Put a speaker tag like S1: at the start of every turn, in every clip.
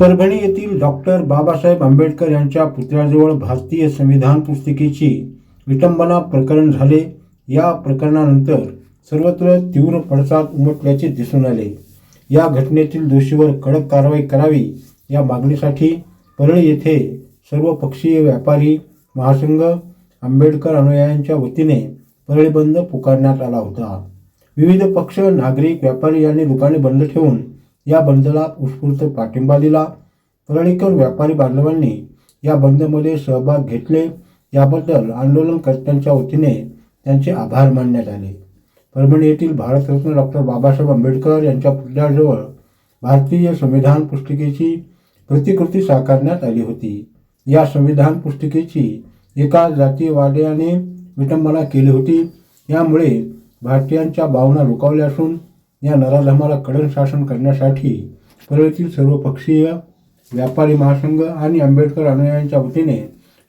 S1: परभणी येथील डॉक्टर बाबासाहेब आंबेडकर यांच्या पुतळ्याजवळ भारतीय संविधान पुस्तिकेची विटंबना प्रकरण झाले. या प्रकरणानंतर सर्वत्र तीव्र पडसाद उमटल्याचे दिसून आले. या घटनेतील दोषीवर कडक कारवाई करावी या मागणीसाठी परळी येथे सर्व पक्षीय व्यापारी महासंघ आंबेडकर अनुयायांच्या वतीने परळी बंद पुकारण्यात आला होता. विविध पक्ष नागरिक व्यापारी यांनी दुकाने बंद ठेवून या बंदला उत्स्फूर्त पाठिंबा दिला. परळीकर व्यापारी बांधवांनी या बंदमध्ये सहभाग घेतले. याबद्दल आंदोलनकर्त्यांच्या वतीने त्यांचे आभार मानण्यात आले. परभणी येथील भारतरत्न डॉक्टर बाबासाहेब आंबेडकर यांच्या पुतळ्याजवळ भारतीय संविधान पुस्तिकेची प्रतिकृती साकारण्यात आली होती. या संविधान पुस्तिकेची एका जातीयवाद्याने विटंबना केली होती. यामुळे भारतीयांच्या भावना रुकावल्या असून या नराधमाला कडक शासन करण्यासाठी परळीतील सर्व पक्षीय व्यापारी महासंघ आणि आंबेडकर अनुयायांच्या वतीने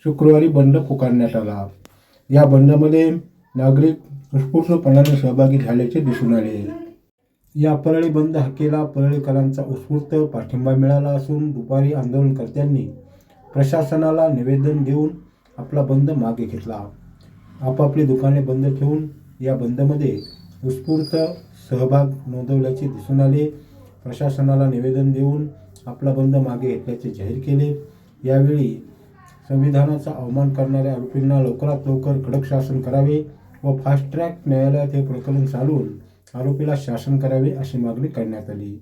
S1: शुक्रवारी बंद पुकारण्यात आला. या बंदमध्ये नागरिक उत्स्फूर्तपणाने सहभागी झाल्याचे दिसून आले. या परळी बंद हाकेला परळीकरांचा उत्स्फूर्त पाठिंबा मिळाला असून दुपारी आंदोलनकर्त्यांनी प्रशासनाला निवेदन देऊन आपला बंद मागे घेतला. आपापली दुकाने बंद ठेवून या बंदमध्ये उत्स्फूर्त सहभाग नोंदवल्याचे दिसून आले. प्रशासनाला निवेदन देऊन आपला बंद मागे घेतल्याचे जाहीर केले. यावेळी संविधानाचा अवमान करणाऱ्या आरोपींना लवकरात लवकर कडक शासन करावे व फास्ट ट्रॅक न्यायालयात हे प्रकरण चालवून आरोपीला शासन करावे अशी मागणी करण्यात आली.